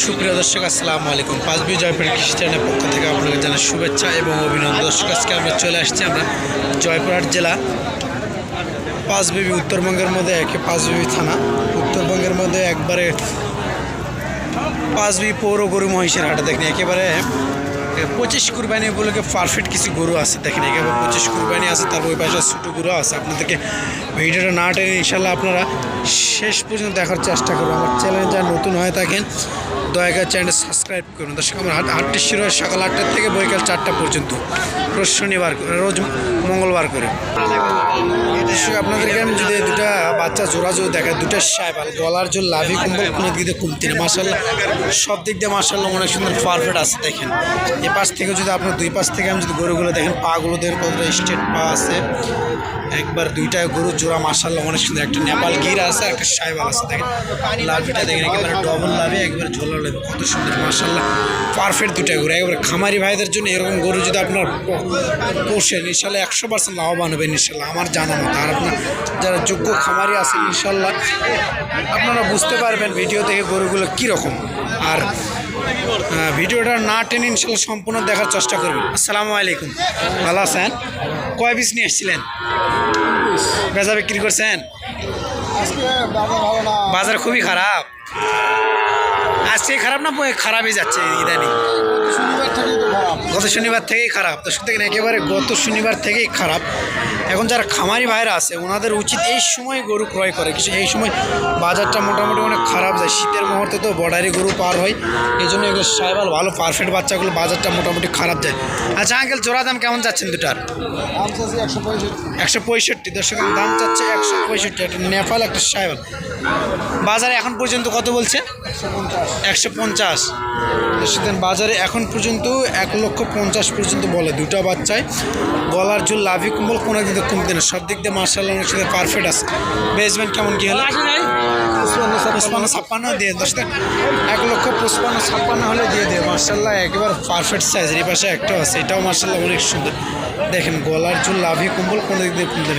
সুপ্রিয় দর্শক, আসসালামু আলাইকুম। পাঁচবি জয়পুর খ্রিস্টানের পক্ষ থেকে আপনাদের জানাই শুভেচ্ছা এবং অভিনন্দন। দর্শক, আজকে আমরা চলে আসছি আমরা জয়পুরহাট জেলা পাঁচবিবি উত্তরবঙ্গের মধ্যে, একে পাঁচবিবি থানা। উত্তরবঙ্গের মধ্যে একবারে পাঁচবি পৌর গরু মহিষের হাটে দেখেন, একেবারে পঁচিশ কুরবানি উপলক্ষে পারফেক্ট কিছু গরু আছে, দেখেন, এখানে পঁচিশ কুরবানি আছে, তারপর ওই পাশে ছোটো গরু আছে। আপনাদেরকে ভিডিওটা না টেনে ইনশাল্লাহ আপনারা শেষ পর্যন্ত দেখার চেষ্টা করুন আমার চ্যানেল যা নতুন হয়ে থাকেন, দয়া করে চ্যানেল সাবস্ক্রাইব করুন। দর্শক, আমার হাট হাটটি শুরু হয় সকাল আটটার থেকে বৈকাল চারটা পর্যন্ত। রোজ শনিবার, রোজ মঙ্গলবার করে। দর্শক আপনাদেরকে আমি যদি দুটা বাচ্চা জোড়া জোর দেখা দুটা সাইবাল গলার জোর লাভি কুম্বল, কোনো দিক কমতি না। সব দিক দিয়ে মাসাল্লাহ অনেক সুন্দর পারফেক্ট আছে, দেখেন। এ পাশ থেকে যদি আপনার দুই পাশ থেকে আমি যদি গরুগুলো দেখেন পাগুলো দেখেন কতটা স্টেট পা আছে। একবার দুইটা গরু জোড়া মাসাল্লাহ অনেক সুন্দর। একটা নেপাল গির আছে, একটা সাইবাল আছে, দেখেন। লাভিটা দেখেন, একেবারে ডবল লাভে, একবারে ঝোলা লাভে, কত সুন্দর মাসাল্লাহ পারফেক্ট দুইটা গরু, একবারে খামারি ভাইদের জন্য এরকম গরু যদি আপনার পোষেন ইনশাল্লাহ একশো পার্সেন্ট লাভবান হবেন ইনশাল্লাহ আমার জানা মতো। আর আপনার যারা যোগ্য খামারি আছে ইনশাল্লাহ আপনারা বুঝতে পারবেন ভিডিও থেকে গরুগুলো কীরকম। আর ভিডিওটা না টেনে ইনশাল্লাহ সম্পূর্ণ দেখার চেষ্টা করবেন। আসসালামু আলাইকুম। ভালো আছেন? কয় পিস নিয়ে এসেছিলেন বেচা বিক্রি করছেন? বাজার খুবই খারাপ। আজকে খারাপ না? খারাপই যাচ্ছে ইদানিং গত শনিবার থেকেই খারাপ। তো দেখেন একেবারে গত শনিবার থেকেই খারাপ। এখন যারা খামারি ভাইরা আছে ওনাদের উচিত এই সময় গরু ক্রয় করে। কিছু এই সময় বাজারটা মোটামুটি অনেক খারাপ যায়। শীতের মুহূর্তে তো বর্ডারি গরু পার হয়। এই জন্য এগুলো সাইবাল ভালো পারফেক্ট বাচ্চাগুলো বাজারটা মোটামুটি খারাপ যায়। আচ্ছা আঙ্কেল জোড়া দাম কেমন যাচ্ছেন দুটার? একশো পঁয়ষট্টি পঁয়ষট্টি দর্শক দাম চাচ্ছে একশো পঁয়ষট্টি একটা নেপাল একটা সাইবাল বাজারে এখন পর্যন্ত কত বলছে? একশো পঞ্চাশ। বাজারে এখন পর্যন্ত এক লক্ষ পঞ্চাশ পর্যন্ত বলে দুটো বাচ্চায়। গলার জুল লাভি কুম্বল কোনো দিয়ে কমতে না সব দিক দিয়ে মার্শাল্লাহ অনেক সাথে পারফেক্ট আছে। বেসমেন্ট কেমন কী হলো? পঁচপান্ন ছাপ্পান্ন। দিয়ে। দশ এক লক্ষ পঁচপান্ন ছাপ্পান্ন হলে দিয়ে দিয়ে। মার্শাল্লাহ একেবারে পারফেক্ট সাইজ এই পাশে একটাও আছে। এটাও মার্শাল্লাহ অনেক সুন্দর। দেখেন গলার জুল লাভি কুম্বল কোনো দিক দিয়ে কমতে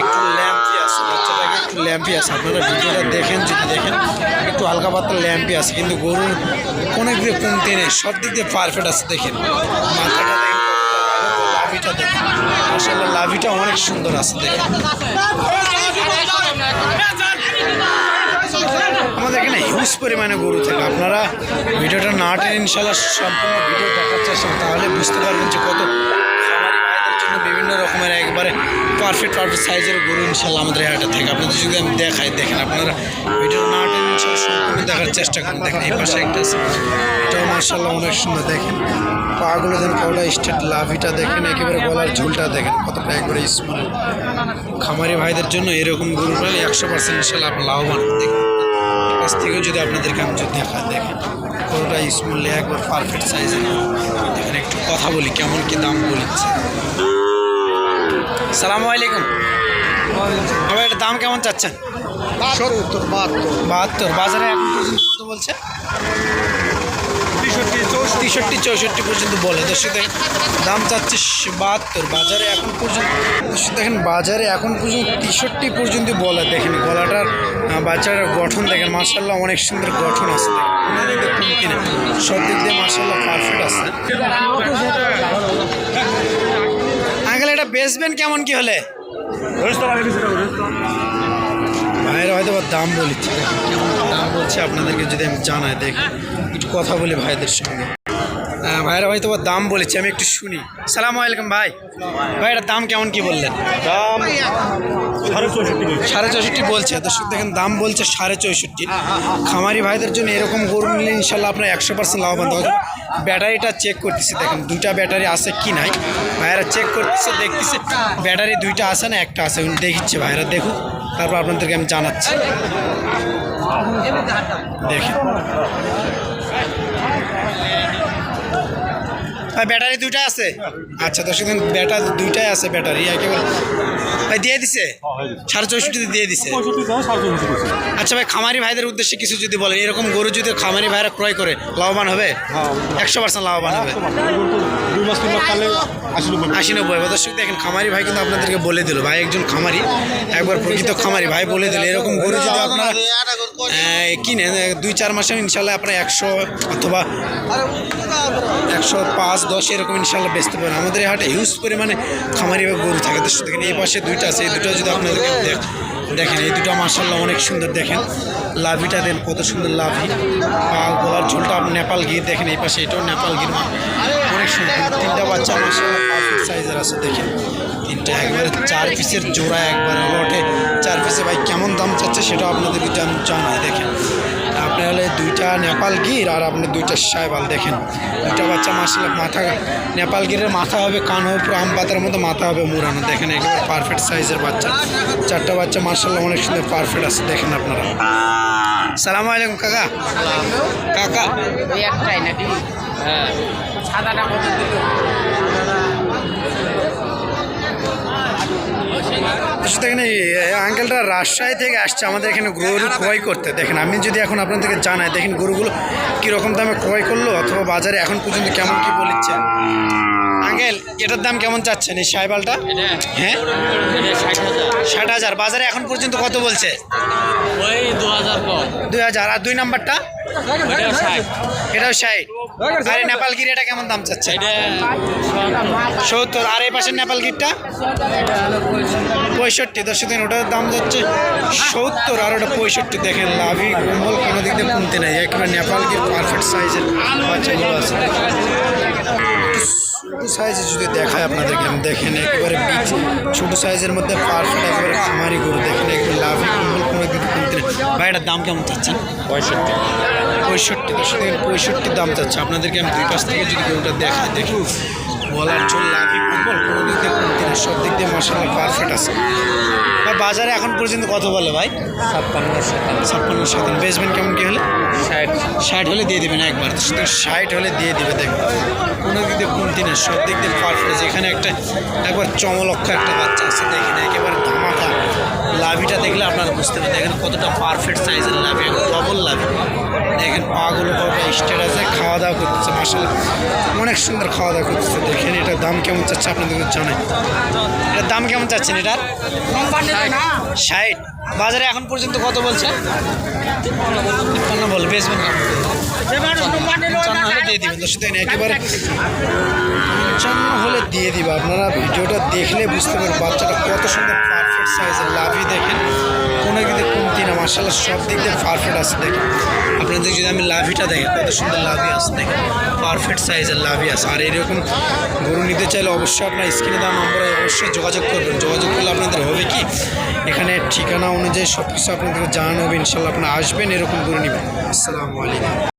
একটু ল্যাম্পি আছে, বাচ্চাটাকে একটু ল্যাম্পি আছে। আপনারা ভিডিওটা দেখেন, যদি দেখেন, একটু হালকা পাতলা ল্যাম্পি আছে, কিন্তু গরুর কোনো দিক কমতে নেই, সব দিক দিয়ে পারফেক্ট আছে, দেখেন। মাথাটা দেখেন লাভিটা দেখেন। মার্শাল্লাহ লাভিটা অনেক সুন্দর আছে, দেখেন। আমাদের এখানে হিউজ পরিমাণে গরু থাকে। আপনারা ভিডিওটা না টেনে ইনশাল্লাহ সম্পূর্ণ ভিডিও দেখার চেষ্টা তাহলে বুঝতে পারবেন যে কত বিভিন্ন রকমের একবারে পারফেক্ট পারফেক্ট সাইজের গরু ইনশাল্লাহ আমাদের হাটে থাকে। আপনাদের যদি আমি দেখাই, দেখেন আপনারা ভিডিও না সম্পূর্ণ দেখার চেষ্টা করেন। দেখেন এই পাশে একটা এটাও মার্শাল্লাহ অনেক সুন্দর, দেখেন। পাগুলো দেখেন কটা স্টেট, লাভিটা দেখেন, একেবারে গলার ঝুলটা দেখেন, কতটা একবারে স্মল খামারি ভাইদের জন্য এরকম গরু পেলে একশো পার্সেন্ট ইনশাল্লাহ আপনার লাভবান দেখেন কাছ থেকেও যদি আপনাদেরকে আমি যদি দেখা দেখেন, গরুটা স্মুললি একবার পারফেক্ট সাইজের দেখেন, একটু কথা বলি, কেমন কি দাম বলিচ্ছে সালামু আলাইকুম। আবার এটার দাম কেমন চাচ্ছেন? সত্তর বাহাত্তর। বাহাত্তর। বাজারে এখন পর্যন্ত বলছে? তেষট্টি চৌষট্টি। পর্যন্ত বলে। দর্শক দেখেন দাম চাচ্ছে বাহাত্তর। বাজারে এখন পর্যন্ত দর্শক দেখেন বাজারে এখন পর্যন্ত তেষট্টি পর্যন্ত বলে। দেখেন গলাটার বাচ্চাটার গঠন দেখেন মার্শাল্লাহ অনেক সুন্দর গঠন আছে। দিয়ে সব দিক দিয়ে মার্শাল্লাহ পারফেক্ট আছে। বেচবেন কেমন কি হলে? ভাইয়ের হয়তো বা দাম বলেছে। দাম বলছে আপনাদেরকে যদি আমি জানাই দেখি একটু কথা বলি ভাইদের সঙ্গে। হ্যাঁ ভাইয়েরা হয়তো বা দাম বলেছে আমি একটু শুনি। সালাম আলাইকুম ভাই। ভাই এটার দাম কেমন কি বললেন? দাম সাড়ে চৌষট্টি সাড়ে চৌষট্টি বলছে। দর্শক দেখেন দাম বলছে সাড়ে চৌষট্টি খামারি ভাইদের জন্য এরকম গরু নিলে ইনশাল্লাহ আপনার একশো পার্সেন্ট লাভবান। হবে ব্যাটারিটা চেক করতেছি, দেখেন দুইটা ব্যাটারি আছে কি নাই। ভাইয়েরা চেক করতেছে, দেখতেছে, ব্যাটারি দুইটা আছে না, একটা আছে দেখিচ্ছে, ভাইয়েরা দেখুন তারপর আপনাদেরকে আমি জানাচ্ছি। দেখেন। ভাই ব্যাটারি দুইটা আছে? আচ্ছা দশ দিন ব্যাটার দুইটাই আছে ব্যাটারি একেবারে ভাই দিয়ে দিছে? সাড়ে চৌষট্টিতে দিয়ে দিছে? আচ্ছা ভাই খামারি ভাইদের উদ্দেশ্যে কিছু যদি বলেন এরকম গরু যদি খামারি ভাইরা ক্রয় করে লাভবান হবে? হ্যাঁ একশো পার্সেন্ট লাভবান হবে। আশি নব্বই। দর্শক দেখেন খামারি ভাই কিন্তু আপনাদেরকে বলে দিল ভাই একজন খামারি একবার প্রকৃত খামারি ভাই বলে দিল এরকম গরু যদি আপনারা কিনেন দুই চার মাসে ইনশাল্লাহ আপনার একশো অথবা একশো পাঁচ দশ এরকম ইনশাল্লাহ বেচতে পারেন আমাদের এই হাটে হিউজ পরিমাণে খামারি বা গরু থাকে। দর্শক দেখেন এই পাশে দুইটা আছে, এই দুটো যদি আপনাদেরকে দেখ দেখেন, এই দুটো মার্শাল্লাহ অনেক সুন্দর দেখেন। লাভিটা দেন, কত সুন্দর লাভি। গলার ঝোলটা নেপাল গির দেখেন এই পাশে এটাও নেপাল গির অনেক সুন্দর। তিনটা বাচ্চা মার্শাল্লাহ সাইজের আছে, দেখেন। তিনটা একবারে চার পিসের জোড়া একবার লটে চার পিসে ভাই কেমন দাম চাচ্ছে সেটাও আপনাদেরকে জান- জানাই, দেখেন। আপনার হলে দুইটা নেপাল গির আর আপনি দুইটা সাইবাল দেখেন। দুইটা বাচ্চা মার্শাল্লাহ মাথা নেপাল গিরের মাথা হবে কান হবে পুরো আম পাতার মতো মাথা হবে মুড়ানো। দেখেন একেবারে পারফেক্ট সাইজের বাচ্চা। চারটা বাচ্চা মার্শাল্লাহ অনেক সুন্দর পারফেক্ট আছে দেখেন আপনারা। সালাম আলাইকুম কাকা। কাকা। একটাই নাকি? হ্যাঁ। সাদাটা কত দেখেন এই আঙ্কেলটা রাজশাহী থেকে আসছে আমাদের এখানে গরু ক্রয় করতে। দেখেন আমি যদি এখন আপনাদেরকে জানাই দেখেন গরুগুলো কীরকম দামে ক্রয় করল অথবা বাজারে এখন পর্যন্ত কেমন কী বলেছে আঙ্কেল এটার দাম কেমন চাচ্ছেন এই সাইবালটা হ্যাঁ? ষাট হাজার। বাজারে এখন পর্যন্ত কত বলছে? দুই হাজার। আর দুই নাম্বারটা? ষাট। এটাও ষাট। আর নেপাল গির এটা কেমন দাম চাচ্ছে? এটা সত্তর। আর এই পাশের নেপালগিরটা পঁয়ষট্টি। দশ দিন ওটার দাম যাচ্ছে সত্তর আর ওটা পঁয়ষট্টি। দেখেন লাভি কম্বল কোনো দিক দিয়ে কমতে নেই। একেবারে নেপালগির পারফেক্ট সাইজের বাচ্চাগুলো আছে। ছোটো সাইজে যদি দেখায় আপনাদেরকে আমি দেখেন একেবারে ছোটো সাইজের মধ্যে পারফেক্ট একেবারে খামারি গরু। দেখেন একেবারে লাভ কোনো দিকে কিনতে ভাই এটার দাম কেমন চাচ্ছেন? পঁয়ষট্টি। পঁয়ষট্টি দশ দেখেন পঁয়ষট্টি দাম চাচ্ছে। আপনাদেরকে আমি দুই পাশ থেকে যদি গরুটা দেখায় দেখি। বলার চুল লাভি কম্বল কোনো দিক দিয়ে না সব দিক দিয়ে মশালা পারফেক্ট আছে। ভাই বাজারে এখন পর্যন্ত কত বলে ভাই? ছাপ্পান্ন সাতান্ন। ছাপ্পান্ন সাতান্ন। বেচবেন কেমন কি হলে? ষাট। ষাট হলে দিয়ে দেবেন একবার। শুধু ষাট হলে দিয়ে দেবে দেখবেন কোনো দিক দিয়ে না সব দিক দিয়ে পারফেক্ট আছে এখানে একটা একবার চমলক্ষ একটা বাচ্চা আছে দেখেন একেবারে ধামাকা। লাভিটা দেখলে আপনারা বুঝতে পারেন দেখেন কতটা পারফেক্ট সাইজের লাভি ডবল লাভি। দেখেন পাগুলো কতটা স্টেট আছে, খাওয়া দাওয়া করতেছে মাসাল অনেক সুন্দর খাওয়া দাওয়া করতেছে। দেখেন এটার দাম কেমন চাচ্ছে আপনাদেরকে জানাই। এটার দাম কেমন চাচ্ছেন এটার? ষাট। বাজারে এখন পর্যন্ত কত বলছে? দিয়ে একেবারে হলে দিয়ে দিবে। আপনারা ভিডিওটা দেখলে বুঝতে পারবেন বাচ্চাটা কত সুন্দর পারফেক্ট সাইজের লাভই দেখেন। কোনো কিন্তু কমতি না মার্শাল্লাহ সব দিক দিয়ে পারফেক্ট আছে, দেখেন। আপনাদের যদি আমি লাভিটা দেখেন কত সুন্দর লাভি আছে, দেখেন। পারফেক্ট সাইজের লাভি আছে। আর এরকম গরু নিতে চাইলে অবশ্যই আপনার স্ক্রিনে দেওয়া নম্বরে অবশ্যই যোগাযোগ করবেন। যোগাযোগ করলে আপনাদের হবে কি, এখানে ঠিকানা অনুযায়ী সব কিছু আপনাদের জানানো হবে ইনশাল্লাহ আপনারা আসবেন, এরকম গরু নেবেন। আসসালামু আলাইকুম।